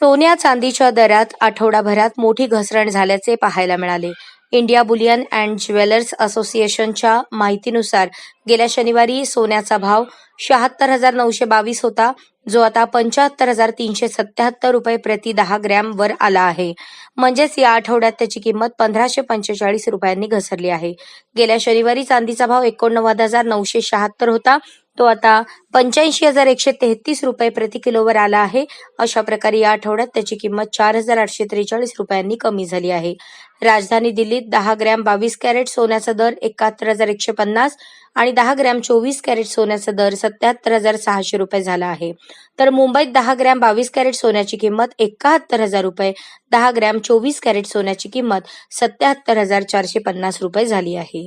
सोन्या चांदीच्या दरात आठवडाभरात मोठी घसरण झाल्याचे पाहायला मिळाले. इंडिया बुलियन अँड ज्वेलर्स असोसिएशनच्या माहितीनुसार गेल्या शनिवारी सोन्याचा भाव शहात्तर हजार नऊशे बावीस होता जो आता पंच्याहत्तर हजार तीनशे सत्याहत्तर रुपये प्रति दहा ग्रॅम वर आला आहे. म्हणजेच या आठवड्यात त्याची किंमत पंधराशे पंचेचाळीस रुपयांनी घसरली आहे. गेल्या शनिवारी चांदीचा भाव एकोणनव्वद हजार नऊशे शहात्तर होता तो आता पंच्याऐंशी हजार एकशे तेहतीस रुपये प्रति किलोवर आला आहे. अशा प्रकारे या आठवड्यात त्याची किंमत चार हजार आठशे त्रेचाळीस रुपयांनी कमी झाली आहे. राजधानी दिल्लीत दहा ग्रॅम बावीस कॅरेट सोन्याचा दर एकाहत्तर हजार एकशे पन्नास आणि दहा ग्रॅम चोवीस कॅरेट सोन्याचा दर सत्याहत्तर हजार सहाशे रुपये झाला आहे. तर मुंबईत दहा ग्रॅम बावीस कॅरेट सोन्याची किंमत एकाहत्तर हजार रुपये दहा ग्रॅम चोवीस कॅरेट सोन्याची किंमत सत्याहत्तर हजार चारशे पन्नास रुपये झाली आहे.